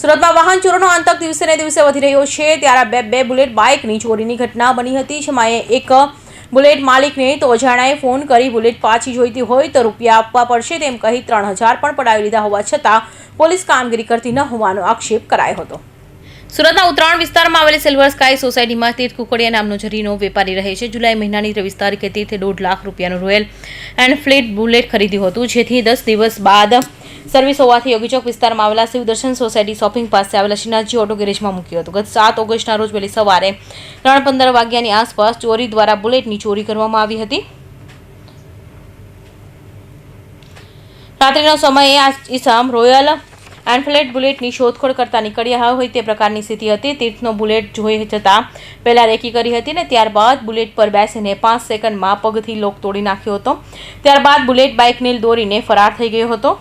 સુરતમાં વાહન ચોરોનો આતંક દિવસે ને દિવસે વધી રહ્યો છે. ત્યારે બે બે બુલેટ બાઇકની ચોરીની ઘટના બની હતી. જેમાં એક બુલેટ માલિકને તો અજાણાએ ફોન કરી બુલેટ પાછી જોઈતી હોય તો રૂપિયા આપવા પડશે તેમ કહી ત્રણ હજાર પણ પડાવી લીધા હોવા છતાં પોલીસ કામગીરી કરતી ન હોવાનો આક્ષેપ કરાયો હતો. સુરતના ઉત્તરાયણ વિસ્તારમાં આવેલી સિલ્વર સ્કાય સોસાયટીમાં તીર્થ કુકડિયા નામનો જરીનો વેપારી રહે છે. જુલાઈ મહિનાની ત્રેવીસ તારીખે તીર્થે દોઢ લાખ રૂપિયાનું રોયલ એનફિલ્ડ બુલેટ ખરીદ્યું હતું. જેથી દસ દિવસ બાદ સર્વિસ હોવાથી યોગીચોક વિસ્તારમાં આવેલા શિવદર્શન સોસાયટી શોપિંગ પાસે આવેલા શ્રીનાથજી ઓટો ગેરેજમાં મૂક્યું હતું. ગત સાત ઓગસ્ટના રોજ વહેલી સવારે ત્રણ પંદર વાગ્યાની આસપાસ ચોરી દ્વારા બુલેટની ચોરી કરવામાં આવી હતી. રાત્રિનો સમયે આ ઈસમ રોયલ એન્ફ્લેટ બુલેટની શોધખોળ કરતા નીકળ્યા હોય તે પ્રકારની સ્થિતિ હતી. તીર્થનો બુલેટ જોઈ જતાં પહેલાં રેકી કરી હતી ને ત્યારબાદ બુલેટ પર બેસીને પાંચ સેકન્ડમાં પગથી લોક તોડી નાખ્યો હતો. ત્યારબાદ બુલેટ બાઇકને દોરીને ફરાર થઈ ગયો હતો.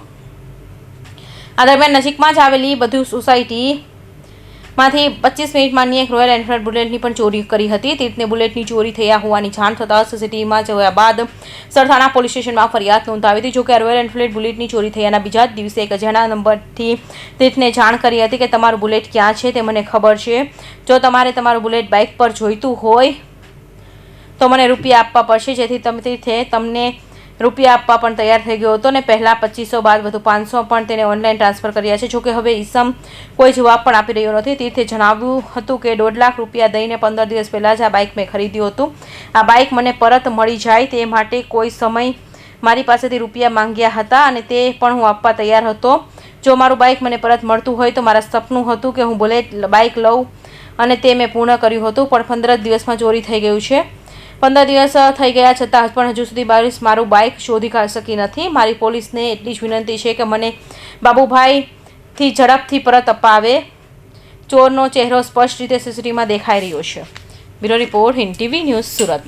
આ દરમિયાન નજીકમાં જ આવેલી બધું સોસાયટીમાંથી પચીસ મિનિટમાંની એક રોયલ એન્ફિલ્ડ બુલેટની પણ ચોરી કરી હતી. તીર્થને બુલેટની ચોરી થયા હોવાની જાણ થતાં સીસીટીવીમાં જોયા બાદ સરથાણા પોલીસ સ્ટેશનમાં ફરિયાદ નોંધાવી હતી. જોકે રોયલ એન્ફિલ્ડ બુલેટની ચોરી થયાના બીજા જ દિવસે એક અજાણા નંબરથી તીર્થને જાણ કરી હતી કે તમારું બુલેટ ક્યાં છે તે મને ખબર છે. જો તમારે તમારું બુલેટ બાઇક પર જોઈતું હોય તો મને રૂપિયા આપવા પડશે, જેથી તમે તમને રૂપિયા આપવા પણ તૈયાર થઈ ગયો હતો ને પહેલાં પચીસો, બાદ વધુ પાંચસો પણ તેને ઓનલાઈન ટ્રાન્સફર કર્યા છે. જોકે હવે ઈસમ કોઈ જવાબ પણ આપી રહ્યો નથી. તીર્થે જણાવ્યું હતું કે દોઢ લાખ રૂપિયા દઈને પંદર દિવસ પહેલાં જ આ બાઇક મેં ખરીદ્યું હતું. આ બાઇક મને પરત મળી જાય તે માટે કોઈ સમય મારી પાસેથી રૂપિયા માંગ્યા હતા અને તે પણ હું આપવા તૈયાર હતો. જો મારું બાઇક મને પરત મળતું હોય તો મારા સપનું હતું કે હું બુલેટ બાઇક લઉં અને તે મેં પૂર્ણ કર્યું હતું, પણ પંદર દિવસમાં ચોરી થઈ ગયું છે. પંદર દિવસ થઈ ગયા છતાં પણ હજુ સુધી બારીસ મારું બાઇક શોધી શકી નથી. મારી પોલીસને એટલી જ વિનંતી છે કે મને બાબુભાઈથી ઝડપથી પરત અપાવે. ચોરનો ચહેરો સ્પષ્ટ રીતે સીસીટીવીમાં દેખાઈ રહ્યો છે. Bureau report Hind TV news Surat.